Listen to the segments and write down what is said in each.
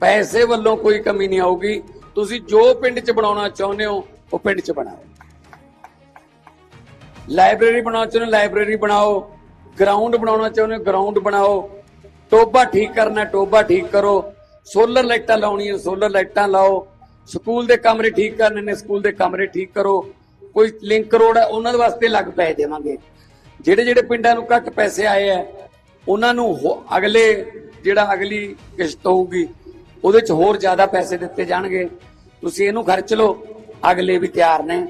ਪੈਸੇ ਵੱਲੋਂ ਕੋਈ ਕਮੀ ਨਹੀਂ ਆਊਗੀ। ਤੁਸੀਂ ਜੋ ਪਿੰਡ 'ਚ ਬਣਾਉਣਾ ਚਾਹੁੰਦੇ ਹੋ, ਉਹ ਪਿੰਡ 'ਚ ਬਣਾਓ। ਲਾਇਬ੍ਰੇਰੀ ਬਣਾਉਣਾ ਚਾਹੁੰਦੇ ਹੋ, ਲਾਇਬ੍ਰੇਰੀ ਬਣਾਓ। ਗਰਾਊਂਡ ਬਣਾਉਣਾ ਚਾਹੁੰਦੇ ਹੋ, ਗਰਾਊਂਡ ਬਣਾਓ। ਟੋਬਾ ਠੀਕ ਕਰਨਾ ਟੋਬਾ ਠੀਕ ਕਰੋ। ਸੋਲਰ ਲਾਈਟਾਂ ਲਾਉਣੀਆਂ, ਸੋਲਰ ਲਾਈਟਾਂ ਲਾਓ। ਸਕੂਲ ਦੇ ਕਮਰੇ ਠੀਕ ਕਰਨੇ ਨੇ, ਸਕੂਲ ਦੇ ਕਮਰੇ ਠੀਕ ਕਰੋ। ਕੋਈ ਲਿੰਕ ਰੋਡ ਹੈ, ਉਹਨਾਂ ਦੇ ਵਾਸਤੇ ਲੱਗ ਪੈਸੇ ਦੇਵਾਂਗੇ। ਜਿਹੜੇ ਜਿਹੜੇ ਪਿੰਡਾਂ ਨੂੰ ਘੱਟ ਪੈਸੇ ਆਏ ਆ ਉਹਨਾਂ ਨੂੰ ਹੋ- ਅਗਲੇ, ਜਿਹੜਾ ਅਗਲੀ ਕਿਸ਼ਤ ਹੋਊਗੀ ਉਹਦੇ ਚ ਹੋਰ ਜ਼ਿਆਦਾ ਪੈਸੇ ਦਿੱਤੇ ਜਾਣਗੇ। ਤੁਸੀਂ ਇਹਨੂੰ ਖਰਚ ਲਓ। ਅਗਲੇ ਵੀ ਤਿਆਰ ਨੇ।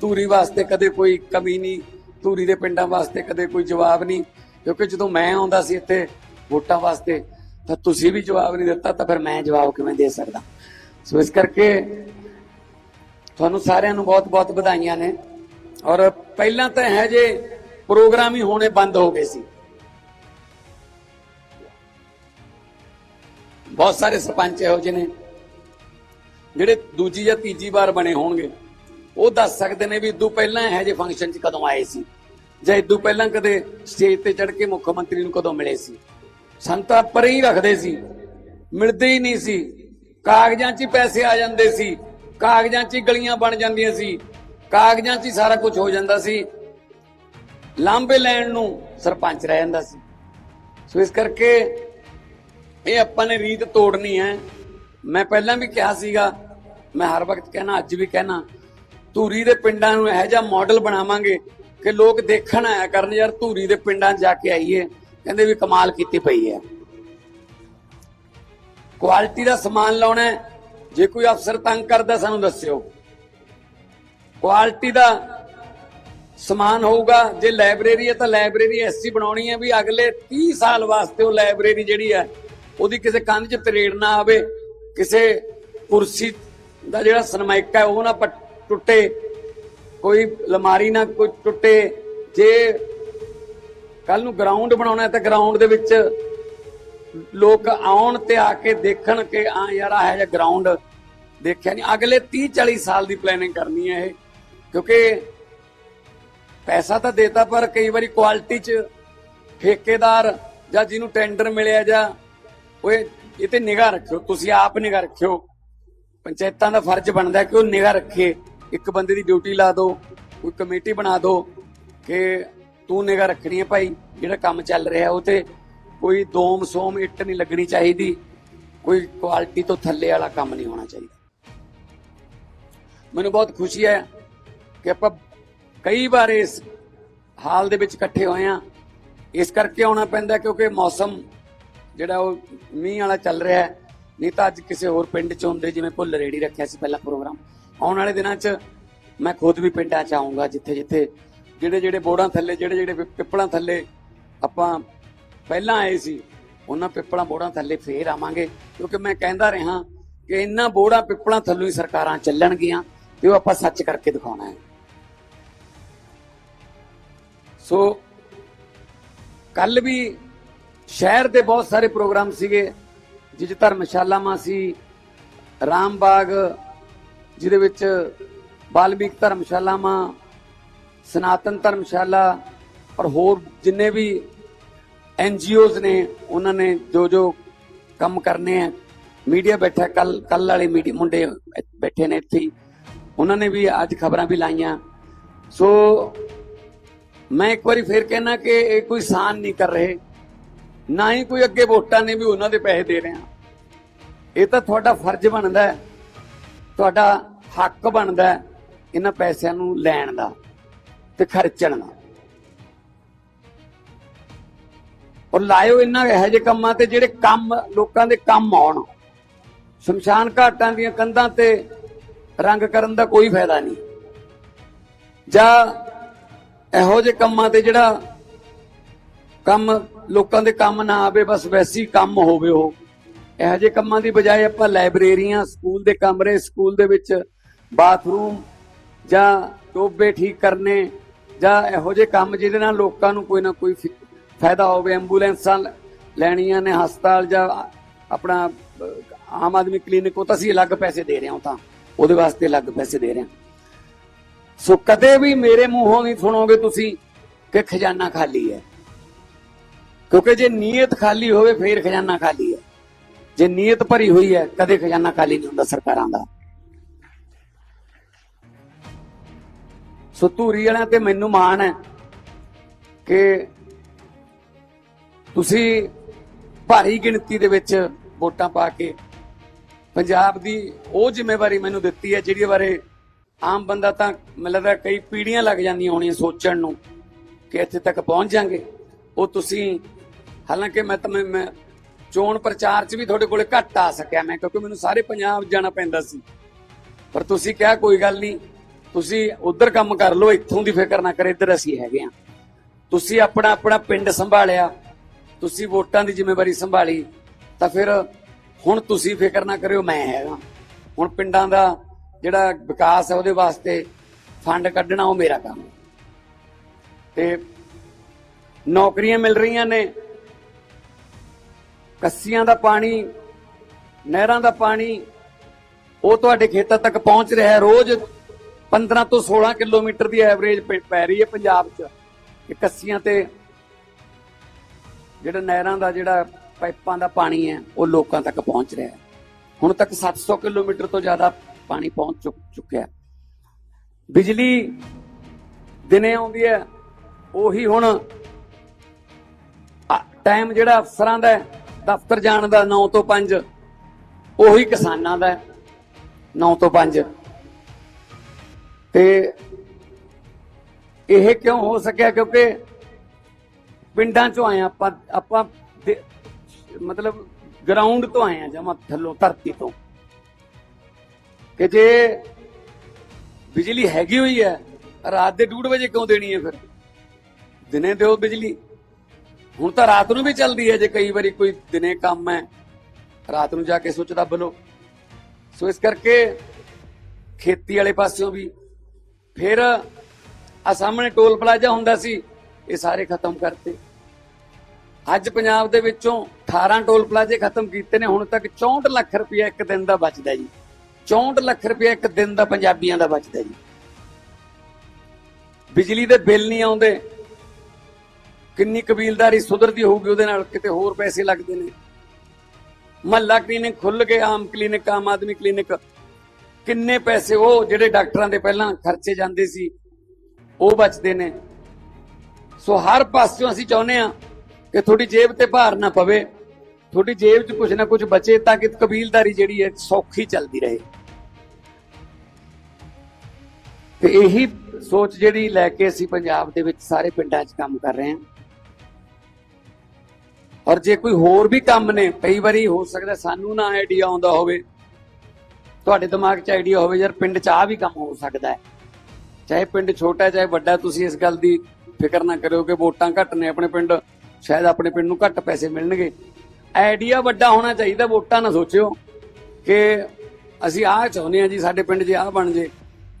ਧੂਰੀ ਵਾਸਤੇ ਕਦੇ ਕੋਈ ਕਮੀ ਨਹੀਂ। ਧੂਰੀ ਦੇ ਪਿੰਡਾਂ ਵਾਸਤੇ ਕਦੇ ਕੋਈ ਜਵਾਬ ਨਹੀਂ। ਕਿਉਂਕਿ ਜਦੋਂ ਮੈਂ ਆਉਂਦਾ ਸੀ ਇੱਥੇ ਵੋਟਾਂ ਵਾਸਤੇ, ਤਾਂ ਤੁਸੀਂ ਵੀ ਜਵਾਬ ਨਹੀਂ ਦਿੱਤਾ, ਤਾਂ ਫਿਰ ਮੈਂ ਜਵਾਬ ਕਿਵੇਂ ਦੇ ਸਕਦਾ? ਸੋ ਇਸ ਕਰਕੇ ਤੁਹਾਨੂੰ ਸਾਰਿਆਂ ਨੂੰ ਬਹੁਤ-ਬਹੁਤ ਵਧਾਈਆਂ ਨੇ। ਔਰ ਪਹਿਲਾਂ ਤਾਂ ਇਹ ਜੇ ਪ੍ਰੋਗਰਾਮ ਹੀ ਹੋਣੇ ਬੰਦ ਹੋ ਗਏ ਸੀ। ਬਹੁਤ ਸਾਰੇ ਸਰਪੰਚ ਇਹੋ ਜਿਹੇ ਨੇ, ਜਿਹੜੇ ਦੂਜੀ ਜਾਂ ਤੀਜੀ ਵਾਰ ਬਣੇ ਹੋਣਗੇ। ਉਹ ਦੱਸ ਸਕਦੇ ਨੇ ਵੀ ਇਦੋਂ ਪਹਿਲਾਂ ਇਹੋ ਜਿਹੇ ਫੰਕਸ਼ਨ 'ਚ ਕਦੋਂ ਆਏ ਸੀ, ਜਾਂ ਇਦੋਂ ਪਹਿਲਾਂ ਕਦੇ ਸਟੇਜ ਤੇ ਚੜ੍ਹ ਕੇ ਮੁੱਖ ਮੰਤਰੀ ਨੂੰ ਕਦੋਂ ਮਿਲੇ ਸੀ। ਸੰਤਾ ਪਰੇ ਹੀ ਰੱਖਦੇ ਸੀ, ਮਿਲਦੇ ਹੀ ਨਹੀਂ ਸੀ। ਕਾਗਜ਼ਾਂ 'ਚ ਹੀ ਪੈਸੇ ਆ ਜਾਂਦੇ ਸੀ, ਕਾਗਜ਼ਾਂ 'ਚ ਹੀ ਗਲੀਆਂ ਬਣ ਜਾਂਦੀਆਂ ਸੀ, ਕਾਗਜ਼ਾਂ 'ਚ ਹੀ ਸਾਰਾ ਕੁਝ ਹੋ ਜਾਂਦਾ ਸੀ। ਲਾਂਬੇ ਲੈਣ ਨੂੰ ਸਰਪੰਚ ਰਹਿ ਜਾਂਦਾ ਸੀ। ਸੋ ਇਸ ਕਰਕੇ ਇਹ ਆਪਾਂ ਨੇ ਰੀਤ ਤੋੜਨੀ ਹੈ। ਮੈਂ ਪਹਿਲਾਂ ਵੀ ਕਿਹਾ ਸੀਗਾ, ਮੈਂ ਹਰ ਵਕਤ ਕਹਿਣਾ, ਅੱਜ ਵੀ ਕਹਿਣਾ, ਧੂਰੀ ਦੇ ਪਿੰਡਾਂ ਨੂੰ ਇਹੋ ਜਿਹਾ ਮਾਡਲ ਬਣਾਵਾਂਗੇ ਕਿ ਲੋਕ ਦੇਖਣ ਆਇਆ ਕਰਨ, ਯਾਰ ਧੂਰੀ ਦੇ ਪਿੰਡਾਂ ਜਾ ਕੇ ਆਈਏ, ਕਹਿੰਦੇ ਵੀ ਕਮਾਲ ਕੀਤੀ ਪਈ ਹੈ। ਕੁਆਲਿਟੀ ਦਾ ਸਮਾਨ ਲਾਉਣਾ ਜੇ ਕੋਈ ਅਫਸਰ ਤੰਗ ਕਰਦਾ, ਸਾਨੂੰ ਦੱਸਿਓ। ਕੁਆਲਿਟੀ ਦਾ ਸਮਾਨ ਹੋਊਗਾ। ਜੇ ਲਾਇਬ੍ਰੇਰੀ ਹੈ ਤਾਂ ਲਾਇਬ੍ਰੇਰੀ ਐਸੀ ਬਣਾਉਣੀ ਹੈ ਵੀ ਅਗਲੇ 30 ਸਾਲ ਵਾਸਤੇ ਉਹ ਲਾਇਬ੍ਰੇਰੀ ਜਿਹੜੀ ਹੈ ਉਹਦੀ ਕਿਸੇ ਕੰਧ 'ਚ ਤਰੇੜ ਨਾ ਆਵੇ, ਕਿਸੇ ਕੁਰਸੀ ਦਾ ਜਿਹੜਾ ਸਨਮਾਇਕਾ ਹੈ, ਉਹ ਨਾ ਪਟ- ਟੁੱਟੇ, ਕੋਈ ਲਮਾਰੀ ਨਾ ਕੋਈ ਟੁੱਟੇ। ਜੇ ਕੱਲ ਨੂੰ ਗਰਾਊਂਡ ਬਣਾਉਣਾ ਹੈ ਤਾਂ ਗਰਾਊਂਡ ਦੇ ਵਿੱਚ ਲੋਕ ਆਉਣ ਤੇ ਆ ਕੇ ਦੇਖਣ ਕਿ ਆ ਯਾਰ ਆ ਹੈ ਜਿਹਾ ਗਰਾਊਂਡ ਦੇਖਿਆ ਨਹੀਂ। ਅਗਲੇ 30 40 ਸਾਲ ਦੀ ਪਲੈਨਿੰਗ ਕਰਨੀ ਹੈ ਇਹ, ਕਿਉਂਕਿ ਪੈਸਾ ਤਾਂ ਦੇਤਾ, ਪਰ ਕਈ ਵਾਰੀ ਕੁਆਲਿਟੀ ਚ ਠੇਕੇਦਾਰ ਜਾਂ ਜਿਹਨੂੰ ਟੈਂਡਰ ਮਿਲਿਆ ਜਾਂ ਓਏ, ਇਹ ਤੇ ਨਿਗਾਹ ਰੱਖਿਓ, ਤੁਸੀਂ ਆਪ ਨਿਗਾਹ ਰੱਖਿਓ। ਪੰਚਾਇਤਾਂ ਦਾ ਫਰਜ਼ ਬਣਦਾ ਕਿ ਉਹ ਨਿਗਾਹ ਰੱਖੇ। ਇੱਕ ਬੰਦੇ ਦੀ ਡਿਊਟੀ ਲਾ ਦਿਓ ਕੋਈ ਕਮੇਟੀ ਬਣਾ ਦਿਓ ਕਿ ਤੂੰ ਨਿਗਾਹ ਰੱਖਣੀ ਹੈ ਭਾਈ, ਜਿਹੜਾ ਕੰਮ ਚੱਲ ਰਿਹਾ ਉਹ ਤੇ ਕੋਈ ਦੋਮ ਸੋਮ ਇੱਟ ਨਹੀਂ ਲੱਗਣੀ ਚਾਹੀਦੀ, ਕੋਈ ਕੁਆਲਿਟੀ ਤੋਂ ਥੱਲੇ ਵਾਲਾ ਕੰਮ ਨਹੀਂ ਹੋਣਾ ਚਾਹੀਦਾ। ਮੈਨੂੰ ਬਹੁਤ ਖੁਸ਼ੀ ਹੈ ਕਿ ਆਪਾਂ ਕਈ ਵਾਰ ਇਸ ਹਾਲ ਦੇ ਵਿੱਚ ਇਕੱਠੇ ਹੋਏ ਆ ਇਸ ਕਰਕੇ ਆਉਣਾ ਪੈਂਦਾ ਕਿਉਂਕਿ ਮੌਸਮ ਜਿਹੜਾ ਉਹ ਮੀਂਹ ਵਾਲਾ ਚੱਲ ਰਿਹਾ ਹੈ, ਨਹੀਂ ਤਾਂ ਅੱਜ ਕਿਸੇ ਹੋਰ ਪਿੰਡ ਚ ਹੁੰਦੇ, ਜਿਵੇਂ ਭੁੱਲ ਰੇੜੀ ਰੱਖਿਆ ਸੀ ਪਹਿਲਾ ਪ੍ਰੋਗਰਾਮ। ਆਉਣ ਵਾਲੇ ਦਿਨਾਂ 'ਚ ਮੈਂ ਖੁਦ ਵੀ ਪਿੰਡਾਂ 'ਚ ਆਉਂਗਾ ਜਿੱਥੇ ਜਿੱਥੇ ਜਿਹੜੇ ਜਿਹੜੇ ਬੋੜਾਂ ਥੱਲੇ, ਜਿਹੜੇ ਜਿਹੜੇ ਪਿੱਪਲਾਂ ਥੱਲੇ ਆਪਾਂ ਪਹਿਲਾਂ ਆਏ ਸੀ, ਉਹਨਾਂ ਪਿੱਪਲਾਂ ਬੋੜਾਂ ਥੱਲੇ ਫੇਰ ਆਵਾਂਗੇ। ਕਿਉਂਕਿ ਮੈਂ ਕਹਿੰਦਾ ਰਿਹਾ ਕਿ ਇੰਨਾ ਬੋੜਾਂ ਪਿੱਪਲਾਂ ਥੱਲੋਂ ਹੀ ਸਰਕਾਰਾਂ ਚੱਲਣਗੀਆਂ ਤੇ ਉਹ ਆਪਾਂ ਸੱਚ ਕਰਕੇ ਦਿਖਾਉਣਾ ਹੈ। ਸੋ ਕੱਲ ਵੀ ਸ਼ਹਿਰ ਦੇ ਬਹੁਤ ਸਾਰੇ ਪ੍ਰੋਗਰਾਮ ਸੀਗੇ ਜਿਹ ਧਰਮਸ਼ਾਲਾਵਾਂ ਸੀ, ਰਾਮਬਾਗ, ਜਿਹਦੇ ਵਿੱਚ ਬਾਲਮੀਕ ਧਰਮਸ਼ਾਲਾਵਾਂ, ਸਨਾਤਨ ਧਰਮਸ਼ਾਲਾ, ਔਰ ਹੋਰ ਜਿੰਨੇ ਵੀ ਐਨਜੀਓਜ਼ ਨੇ, ਉਹਨਾਂ ਨੇ ਜੋ ਜੋ ਕੰਮ ਕਰਨੇ ਆ। ਮੀਡੀਆ ਬੈਠਾ, ਕੱਲ ਕੱਲ ਵਾਲੇ ਮੀਡੀਆ ਮੁੰਡੇ ਬੈਠੇ ਨੇ ਇੱਥੇ ਉਹਨਾਂ ਨੇ ਵੀ ਅੱਜ ਖਬਰਾਂ ਵੀ ਲਾਈਆਂ। ਸੋ ਮੈਂ ਇੱਕ ਵਾਰੀ ਫੇਰ ਕਹਿਣਾ ਕਿ ਇਹ ਕੋਈ ਸਾਨ ਨਹੀਂ ਕਰ ਰਹੇ। ਨਾ ਹੀ ਕੋਈ ਅੱਗੇ ਵੋਟਾਂ ਨੇ ਵੀ ਉਹਨਾਂ ਦੇ ਪੈਸੇ ਦੇ ਰਹੇ ਆ। ਇਹ ਤਾਂ ਤੁਹਾਡਾ ਫਰਜ਼ ਬਣਦਾ ਹੈ। ਤੁਹਾਡਾ ਹੱਕ ਬਣਦਾ ਹੈ ਇਹਨਾਂ ਪੈਸਿਆਂ ਨੂੰ ਲੈਣ ਦਾ ਤੇ ਖਰਚਣ ਦਾ। ਔਰ ਲਾਇਓ ਇਹਨਾਂ ਇਹੋ ਜਿਹੇ ਕੰਮਾਂ ਤੇ ਜਿਹੜੇ ਕੰਮ ਲੋਕਾਂ ਦੇ ਕੰਮ ਆਉਣ। ਸ਼ਮਸ਼ਾਨ ਘਾਟਾਂ ਦੀਆਂ ਕੰਧਾਂ ਤੇ ਰੰਗ ਕਰਨ ਦਾ ਕੋਈ ਫਾਇਦਾ ਨਹੀਂ। ਜਾਂ ਇਹੋ ਜਿਹੇ ਕੰਮਾਂ ਤੇ ਜਿਹੜਾ ਕੰਮ, ਲੋਕਾਂ ਦੇ ਕੰਮ ਨਾ ਆਵੇ, ਬਸ ਵੈਸੀ ਕੰਮ ਹੋਵੇ ਉਹ। ਇਹੋ ਜਿਹੇ ਕੰਮਾਂ ਦੀ ਬਜਾਏ ਆਪਾਂ ਲਾਇਬ੍ਰੇਰੀਆਂ, ਸਕੂਲ ਦੇ ਕਮਰੇ, ਸਕੂਲ ਦੇ ਵਿੱਚ ਬਾਥਰੂਮ ਜਾਂ ਟੋਬੇ ਠੀਕ ਕਰਨੇ ਜਾਂ ਇਹੋ ਜਿਹੇ ਕੰਮ ਜਿਹਦੇ ਨਾਲ ਲੋਕਾਂ ਨੂੰ ਕੋਈ ਨਾ ਕੋਈ ਫਾਇਦਾ ਹੋਵੇ। ਐਂਬੂਲੈਂਸਾਂ ਲੈਣੀਆਂ ਨੇ, ਹਸਪਤਾਲ ਜਾਂ ਆਪਣਾ ਆਮ ਆਦਮੀ ਕਲੀਨਿਕ, ਉਹ ਤਾਂ ਅਸੀਂ ਅਲੱਗ ਪੈਸੇ ਦੇ ਰਹੇ ਹਾਂ, ਉਹ ਤਾਂ ਉਹਦੇ ਵਾਸਤੇ ਅਲੱਗ ਪੈਸੇ ਦੇ ਰਹੇ ਹਾਂ। ਸੋ ਕਦੇ ਵੀ ਮੇਰੇ ਮੂੰਹੋਂ ਨਹੀਂ ਸੁਣੋਗੇ ਤੁਸੀਂ ਕਿ ਖਜ਼ਾਨਾ ਖਾਲੀ ਹੈ। ਕਿਉਂਕਿ ਜੇ ਨੀਅਤ ਖਾਲੀ ਹੋਵੇ, ਫੇਰ ਖਜ਼ਾਨਾ ਖਾਲੀ ਹੈ। ਜੇ ਨੀਅਤ ਭਰੀ ਹੋਈ ਹੈ, ਕਦੇ ਖਜ਼ਾਨਾ ਖਾਲੀ ਨਹੀਂ ਹੁੰਦਾ ਸਰਕਾਰਾਂ ਦਾ। ਸੋ ਧੂਰੀ ਵਾਲਿਆਂ ਤੇ ਮੈਨੂੰ ਮਾਣ ਹੈ ਕਿ ਤੁਸੀਂ ਭਾਰੀ ਗਿਣਤੀ ਦੇ ਵਿੱਚ ਵੋਟਾਂ ਪਾ ਕੇ ਪੰਜਾਬ ਦੀ ਉਹ ਜ਼ਿੰਮੇਵਾਰੀ ਮੈਨੂੰ ਦਿੱਤੀ ਹੈ, ਜਿਹੜੀ ਬਾਰੇ ਆਮ ਬੰਦਾ ਤਾਂ ਮੈਨੂੰ ਕਈ ਪੀੜੀਆਂ ਲੱਗ ਜਾਂਦੀਆਂ ਹੋਣੀਆਂ ਸੋਚਣ ਨੂੰ ਕਿ ਇੱਥੇ ਤੱਕ ਪਹੁੰਚ ਜਾਾਂਗੇ। ਉਹ ਤੁਸੀਂ ਹਾਲਾਂਕਿ ਮੈਂ ਤਾਂ ਮੈਂ- ਮੈਂ ਚੋਣ ਪ੍ਰਚਾਰ 'ਚ ਵੀ ਤੁਹਾਡੇ ਕੋਲੇ ਘੱਟ ਆ ਸਕਿਆ ਮੈਂ, ਕਿਉਂਕਿ ਮੈਨੂੰ ਸਾਰੇ ਪੰਜਾਬ ਜਾਣਾ ਪੈਂਦਾ ਸੀ। ਪਰ ਤੁਸੀਂ ਕਿਹਾ ਕੋਈ ਗੱਲ ਨਹੀਂ, ਤੁਸੀਂ ਉਧਰ ਕੰਮ ਕਰ ਲਓ, ਇੱਥੋਂ ਦੀ ਫਿਕਰ ਨਾ ਕਰ, ਇੱਧਰ ਅਸੀਂ ਹੈਗੇ ਆ ਤੁਸੀਂ ਆਪਣਾ ਆਪਣਾ ਪਿੰਡ ਸੰਭਾਲਿਆ, ਤੁਸੀਂ ਵੋਟਾਂ ਦੀ ਜ਼ਿੰਮੇਵਾਰੀ ਸੰਭਾਲੀ, ਤਾਂ ਫਿਰ ਹੁਣ ਤੁਸੀਂ ਫਿਕਰ ਨਾ ਕਰਿਓ, ਮੈਂ ਹੈਗਾ। ਹੁਣ ਪਿੰਡਾਂ ਦਾ ਜਿਹੜਾ ਵਿਕਾਸ ਹੈ, ਉਹਦੇ ਵਾਸਤੇ ਫੰਡ ਕੱਢਣਾ ਉਹ ਮੇਰਾ ਕੰਮ ਹੈ। ਤੇ ਨੌਕਰੀਆਂ ਮਿਲ ਰਹੀਆਂ ਨੇ ਕੱਸੀਆਂ ਦਾ ਪਾਣੀ, ਨਹਿਰਾਂ ਦਾ ਪਾਣੀ, ਉਹ ਤੁਹਾਡੇ ਖੇਤਾਂ ਤੱਕ ਪਹੁੰਚ ਰਿਹਾ ਹੈ। ਰੋਜ਼ 15 ਤੋਂ 16 ਕਿਲੋਮੀਟਰ ਦੀ ਐਵਰੇਜ ਪੈ ਰਹੀ ਹੈ ਪੰਜਾਬ 'ਚ। ਕਿ ਕੱਸੀਆਂ ਤੇ ਜਿਹੜਾ ਨਹਿਰਾਂ ਦਾ, ਜਿਹੜਾ ਪਾਈਪਾਂ ਦਾ ਪਾਣੀ ਹੈ, ਉਹ ਲੋਕਾਂ ਤੱਕ ਪਹੁੰਚ ਰਿਹਾ ਹੈ। ਹੁਣ ਤੱਕ 700 ਕਿਲੋਮੀਟਰ ਤੋਂ ਜ਼ਿਆਦਾ ਪਾਣੀ ਪਹੁੰਚ ਚੁੱਕ- ਚੁੱਕਿਆ ਬਿਜਲੀ ਦਿਨੇ ਆਉਂਦੀ ਹੈ, ਉਹੀ ਹੁਣ ਟਾਈਮ ਜਿਹੜਾ ਅਫਸਰਾਂ ਦਾ ਦਫ਼ਤਰ ਜਾਣ ਦਾ 9 ਤੋਂ 5 ਉਹੀ ਕਿਸਾਨਾਂ ਦਾ 9 ਤੋਂ 5 ਤੇ ਇਹ ਕਿਉਂ ਹੋ ਸਕਿਆ? ਕਿਉਂਕਿ ਪਿੰਡਾਂ ਚੋਂ ਆਏ ਆਪਾਂ ਆਪਾਂ ਦੇ- ਮਤਲਬ ਗਰਾਊਂਡ ਤੋਂ ਆਏ ਆ ਜਮਾ ਥੱਲੋਂ, ਧਰਤੀ ਤੋਂ। ਕਿ ਜੇ ਬਿਜਲੀ ਹੈਗੀ ਹੋਈ ਹੈ, ਰਾਤ ਦੇ 2:30 ਵਜੇ ਕਿਉਂ ਦੇਣੀ ਹੈ ਫਿਰ? ਦਿਨੇ ਦਿਓ ਬਿਜਲੀ। ਹੁਣ ਤਾਂ ਰਾਤ ਨੂੰ ਵੀ ਚੱਲਦੀ ਹੈ ਜੇ ਕਈ ਵਾਰੀ ਕੋਈ ਦਿਨੇ ਕੰਮ ਹੈ। ਰਾਤ ਨੂੰ ਜਾ ਕੇ ਸੁੱਚ ਦੱਬ ਲਓ ਸੋ ਇਸ ਕਰਕੇ ਖੇਤੀ ਵਾਲੇ ਪਾਸਿਓਂ ਵੀ ਫਿਰ ਆ ਸਾਹਮਣੇ ਟੋਲ ਪਲਾਜ਼ਾ ਹੁੰਦਾ ਸੀ, ਇਹ ਸਾਰੇ ਖਤਮ ਕਰਤੇ। ਅੱਜ ਪੰਜਾਬ ਦੇ ਵਿੱਚੋਂ 18 ਟੋਲ ਪਲਾਜ਼ੇ ਖਤਮ ਕੀਤੇ ਨੇ, ਹੁਣ ਤੱਕ 64 ਲੱਖ ਰੁਪਏ ਇੱਕ ਦਿਨ ਦਾ ਬਚਦਾ ਜੀ। 64 ਲੱਖ ਰੁਪਏ ਇੱਕ ਦਿਨ ਦਾ ਪੰਜਾਬੀਆਂ ਦਾ ਬਚਦਾ ਜੀ। ਬਿਜਲੀ ਦੇ ਬਿੱਲ ਨਹੀਂ ਆਉਂਦੇ ਕਿੰਨੀ ਕਬੀਲਦਾਰੀ ਸੁਧਰਦੀ ਹੋਊਗੀ ਉਹਦੇ ਨਾਲ? ਕਿਤੇ ਹੋਰ ਪੈਸੇ ਲੱਗਦੇ ਨੇ। ਮਹੱਲਾ ਕਲੀਨਿਕ ਖੁੱਲ ਗਏ, ਆਮ ਕਲੀਨਿਕ, ਆਮ ਆਦਮੀ ਕਲੀਨਿਕ। ਕਿੰਨੇ ਪੈਸੇ ਉਹ ਜਿਹੜੇ ਡਾਕਟਰਾਂ ਦੇ ਪਹਿਲਾਂ ਖਰਚੇ ਜਾਂਦੇ ਸੀ, ਉਹ ਬਚਦੇ ਨੇ। ਸੋ ਹਰ ਪਾਸਿਓਂ ਅਸੀਂ ਚਾਹੁੰਦੇ ਆ ਕਿ ਤੁਹਾਡੀ ਜੇਬ ਤੇ ਭਾਰ ਨਾ ਪਵੇ, ਤੁਹਾਡੀ ਜੇਬ 'ਚ ਕੁਝ ਨਾ ਕੁਝ ਬਚੇ ਤਾਂ ਕਿ ਕਬੀਲਦਾਰੀ ਜਿਹੜੀ ਹੈ ਸੌਖੀ ਚੱਲਦੀ ਰਹੇ। ਤੇ ਇਹੀ ਸੋਚ ਜਿਹੜੀ ਲੈ ਕੇ ਅਸੀਂ ਪੰਜਾਬ ਦੇ ਵਿੱਚ ਸਾਰੇ ਪਿੰਡਾਂ 'ਚ ਕੰਮ ਕਰ ਰਹੇ ਹਾਂ। ਔਰ ਜੇ ਕੋਈ ਹੋਰ ਵੀ ਕੰਮ ਨੇ, ਕਈ ਵਾਰੀ ਹੋ ਸਕਦਾ ਸਾਨੂੰ ਨਾ ਆਈਡੀਆ ਆਉਂਦਾ ਹੋਵੇ। ਤੁਹਾਡੇ ਦਿਮਾਗ 'ਚ ਆਈਡੀਆ ਹੋਵੇ, ਯਾਰ ਪਿੰਡ 'ਚ ਆ ਵੀ ਕੰਮ ਹੋ ਸਕਦਾ ਹੈ। ਚਾਹੇ ਪਿੰਡ ਛੋਟਾ, ਚਾਹੇ ਵੱਡਾ, ਤੁਸੀਂ ਇਸ ਗੱਲ ਦੀ ਫਿਕਰ ਨਾ ਕਰਿਓ ਕਿ ਵੋਟਾਂ ਘੱਟ ਨੇ ਆਪਣੇ ਪਿੰਡ, ਸ਼ਾਇਦ ਆਪਣੇ ਪਿੰਡ ਨੂੰ ਘੱਟ ਪੈਸੇ ਮਿਲਣਗੇ। ਆਈਡੀਆ ਵੱਡਾ ਹੋਣਾ ਚਾਹੀਦਾ, ਵੋਟਾਂ ਨਾ ਸੋਚਿਓ ਕਿ ਅਸੀਂ ਆਹ ਚਾਹੁੰਦੇ ਹਾਂ ਜੀ, ਸਾਡੇ ਪਿੰਡ ਜੇ ਆਹ ਬਣ ਜੇ,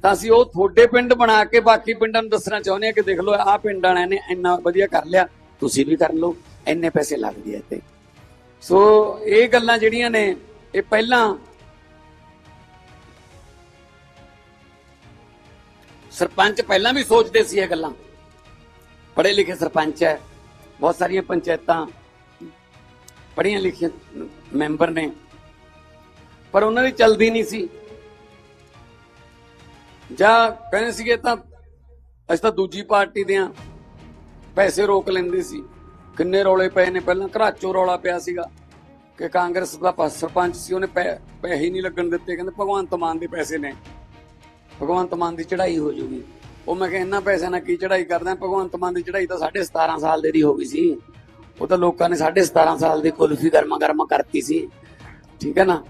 ਤਾਂ ਅਸੀਂ ਉਹ ਤੁਹਾਡੇ ਪਿੰਡ ਬਣਾ ਕੇ ਬਾਕੀ ਪਿੰਡਾਂ ਨੂੰ ਦੱਸਣਾ ਚਾਹੁੰਦੇ ਹਾਂ ਕਿ ਦੇਖ ਲਓ, ਆਹ ਪਿੰਡ ਵਾਲਿਆਂ ਨੇ ਇੰਨਾ ਵਧੀਆ ਕਰ ਲਿਆ, ਤੁਸੀਂ ਵੀ ਕਰ ਲਓ। ਇੰਨੇ ਪੈਸੇ ਲੱਗਦੇ ਆ ਤੇ ਸੋ ਇਹ ਗੱਲਾਂ ਜਿਹੜੀਆਂ ਨੇ, ਇਹ ਪਹਿਲਾਂ ਸਰਪੰਚ ਪਹਿਲਾਂ ਵੀ ਸੋਚਦੇ ਸੀ ਇਹ ਗੱਲਾਂ। ਪੜ੍ਹੇ ਲਿਖੇ ਸਰਪੰਚ ਹੈ, ਬਹੁਤ ਸਾਰੀਆਂ ਪੰਚਾਇਤਾਂ ਪੜ੍ਹੀਆਂ ਲਿਖੀਆਂ ਮੈਂਬਰ ਨੇ, ਪਰ ਉਹਨਾਂ ਦੀ ਚਲਦੀ ਨਹੀਂ ਸੀ। ਜਾਂ ਕਹਿੰਦੇ ਸੀਗੇ ਤਾਂ ਅਸੀਂ ਤਾਂ ਦੂਜੀ ਪਾਰਟੀ ਦੇ ਆ ਪੈਸੇ ਰੋਕ ਲੈਂਦੇ ਸੀ। ਕਿੰਨੇ ਰੌਲੇ ਪਏ ਨੇ? ਪਹਿਲਾਂ ਘਰਾਚੋ ਰੌਲਾ ਪਿਆ ਸੀਗਾ ਕਿ ਕਾਂਗਰਸ ਦਾ ਸਰਪੰਚ ਸੀ, ਉਹਨੇ ਪੈ- ਪੈਸੇ ਨਹੀਂ ਲੱਗਣ ਦਿੱਤੇ। ਕਹਿੰਦੇ ਭਗਵੰਤ ਮਾਨ ਦੇ ਪੈਸੇ ਨੇ। ਭਗਵੰਤ ਮਾਨ ਦੀ ਚੜ੍ਹਾਈ ਹੋ ਜੂਗੀ। ਉਹ ਮੈਂ ਕਿਹਾ, ਇੰਨਾ ਪੈਸੇ ਨਾਲ ਕੀ ਚੜ੍ਹਾਈ ਕਰਦਾ? ਭਗਵੰਤ ਮਾਨ ਦੀ ਚੜ੍ਹਾਈ ਤਾਂ 17.5 ਸਾਲ ਦੇ ਦੀ ਹੋ ਗਈ ਸੀ। ਉਹ ਤਾਂ ਲੋਕਾਂ ਨੇ 17.5 ਸਾਲ ਦੀ ਕੁਲਫੀ ਗਰਮਾ ਗਰਮਾ ਕਰਤੀ ਸੀ। ਠੀਕ ਹੈ ਨਾ?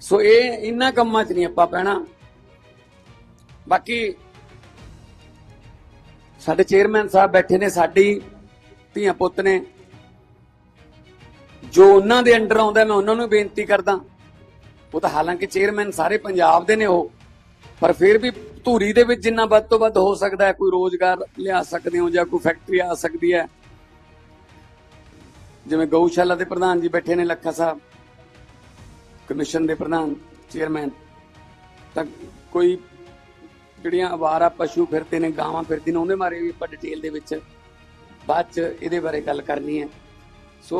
ਸੋ ਇਹ ਇੰਨਾ ਕੰਮਾਂ 'ਚ ਨਹੀਂ ਆਪਾਂ ਪੈਣਾ। ਬਾਕੀ ਸਾਡੇ ਚੇਅਰਮੈਨ ਸਾਹਿਬ ਬੈਠੇ ਨੇ, ਸਾਡੀ ਧੀਆਂ ਪੁੱਤ ਨੇ। ਜੋ ਉਹਨਾਂ ਦੇ ਅੰਡਰ ਆਉਂਦਾ, ਮੈਂ ਉਹਨਾਂ ਨੂੰ ਬੇਨਤੀ ਕਰਦਾ। ਉਹ ਤਾਂ ਹਾਲਾਂਕਿ ਚੇਅਰਮੈਨ ਸਾਰੇ ਪੰਜਾਬ ਦੇ ਨੇ ਉਹ। ਪਰ ਫਿਰ ਵੀ ਧੂਰੀ ਦੇ ਵਿੱਚ ਜਿੰਨਾ ਵੱਧ ਤੋਂ ਵੱਧ ਹੋ ਸਕਦਾ ਹੈ, ਕੋਈ ਰੋਜ਼ਗਾਰ ਲਿਆ ਸਕਦੇ ਹੋ ਜਾਂ ਕੋਈ ਫੈਕਟਰੀ ਆ ਸਕਦੀ ਹੈ। ਜਿਵੇਂ ਗਊਸ਼ਾਲਾ ਦੇ ਪ੍ਰਧਾਨ ਜੀ ਬੈਠੇ ਨੇ, ਲੱਖਾ ਸਾਹਿਬ। ਕਮਿਸ਼ਨ ਦੇ ਪ੍ਰਧਾਨ ਚੇਅਰਮੈਨ ਤਾਂ ਕੋਈ ਜਿਹੜੀਆਂ ਆਵਾਰਾ ਪਸ਼ੂ ਫਿਰਦੇ ਨੇ, ਗਾਵਾਂ ਫਿਰਦੀ ਨੇ ਉਹਦੇ ਬਾਰੇ ਵੀ ਆਪਾਂ ਡਿਟੇਲ ਦੇ ਵਿੱਚ। ਬਾਅਦ ਚ ਇਹਦੇ ਬਾਰੇ ਗੱਲ ਕਰਨੀ ਹੈ। ਸੋ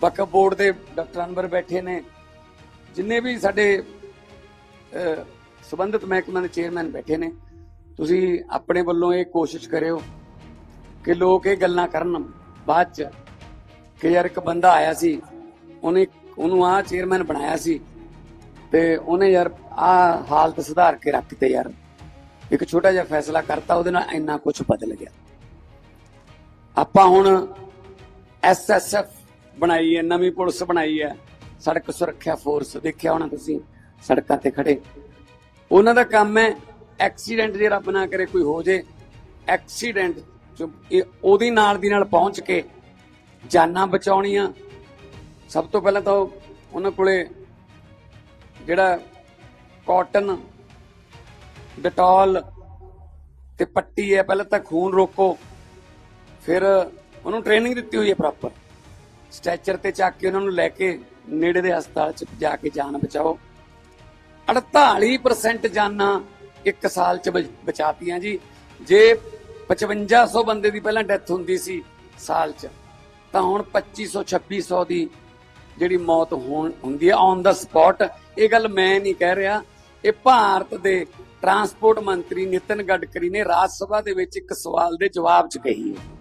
ਵਕਫ ਬੋਰਡ ਦੇ ਡਾਕਟਰ ਅਨਵਰ ਬੈਠੇ ਨੇ। ਜਿੰਨੇ ਵੀ ਸਾਡੇ ਅਹ, ਸੰਬੰਧਿਤ ਮਹਿਕਮਿਆਂ ਦੇ ਚੇਅਰਮੈਨ ਬੈਠੇ ਨੇ ਤੁਸੀਂ ਆਪਣੇ ਵੱਲੋਂ ਇਹ ਕੋਸ਼ਿਸ਼ ਕਰਿਓ ਕਿ ਲੋਕ ਇਹ ਗੱਲਾਂ ਕਰਨ। ਬਾਅਦ ਚ ਕਿ ਯਾਰ ਇੱਕ ਬੰਦਾ ਆਇਆ ਸੀ ਉਹਨੇ ਉਹਨੂੰ ਆ ਚੇਅਰਮੈਨ ਬਣਾਇਆ ਸੀ ਤੇ ਉਹਨੇ ਯਾਰ ਆ ਹਾਲਤ ਸੁਧਾਰ ਕੇ ਰੱਖ ਤੇ ਯਾਰ। ਇੱਕ ਛੋਟਾ ਜਿਹਾ ਫੈਸਲਾ ਕਰਤਾ ਉਹਦੇ ਨਾਲ ਇੰਨਾ ਕੁਝ ਬਦਲ ਗਿਆ। ਆਪਾਂ ਹੁਣ ਐਸਐਸਐਫ ਬਣਾਈ ਹੈ, ਨਵੀਂ ਪੁਲਿਸ ਬਣਾਈ ਹੈ, ਸੜਕ ਸੁਰੱਖਿਆ ਫੋਰਸ ਦੇਖਿਆ ਹੋਣਾ ਤੁਸੀਂ, ਸੜਕਾਂ ਤੇ ਖੜੇ। ਉਹਨਾਂ ਦਾ ਕੰਮ ਹੈ ਐਕਸੀਡੈਂਟ ਜੇ ਰੱਬ ਨਾ ਕਰੇ ਕੋਈ ਹੋ ਜੇ ਐਕਸੀਡੈਂਟ ਚ ਉਹਦੀ ਨਾਲ ਦੀ ਨਾਲ ਪਹੁੰਚ ਕੇ ਜਾਨਾਂ ਬਚਾਉਣੀਆਂ। ਸਭ ਤੋਂ ਪਹਿਲਾਂ ਤਾਂ ਉਹਨਾਂ ਕੋਲੇ ਜਿਹੜਾ ਕਾਟਨ ਡਟੋਲ ਤੇ ਪੱਟੀ ਹੈ, ਪਹਿਲਾਂ ਤਾਂ ਖੂਨ ਰੋਕੋ। ਫਿਰ ਉਹਨੂੰ ਟ੍ਰੇਨਿੰਗ ਦਿੱਤੀ ਹੋਈ ਹੈ ਪ੍ਰੋਪਰ ਸਟ੍ਰੈਚਰ ਤੇ ਚੱਕ ਕੇ ਉਹਨਾਂ ਨੂੰ ਲੈ ਕੇ ਨੇੜੇ ਦੇ ਹਸਪਤਾਲ 'ਚ ਜਾ ਕੇ ਜਾਨ ਬਚਾਓ। 48% ਜਾਨਾਂ ਇੱਕ ਸਾਲ 'ਚ ਬਚ- ਬਚਾਤੀਆਂ ਜੀ। ਜੇ 5500 ਬੰਦੇ ਦੀ ਪਹਿਲਾਂ ਡੈਥ ਹੁੰਦੀ ਸੀ ਸਾਲ 'ਚ, ਤਾਂ ਹੁਣ 2500 2600 ਦੀ ਜਿਹੜੀ ਮੌਤ ਹੋਣ, ਹੁੰਦੀ ਹੈ ਔਨ ਦਾ ਸਪੌਟ ਇਹ ਗੱਲ ਮੈਂ ਨਹੀਂ ਕਹਿ ਰਿਹਾ। ਇਹ ਭਾਰਤ ਦੇ ਟਰਾਂਸਪੋਰਟ ਮੰਤਰੀ ਨਿਤਨ ਗਡਕਰੀ ਨੇ ਰਾਜ ਸਭਾ ਦੇ ਵਿੱਚ ਇੱਕ ਸਵਾਲ ਦੇ ਜਵਾਬ 'ਚ ਕਹੀ ਹੈ।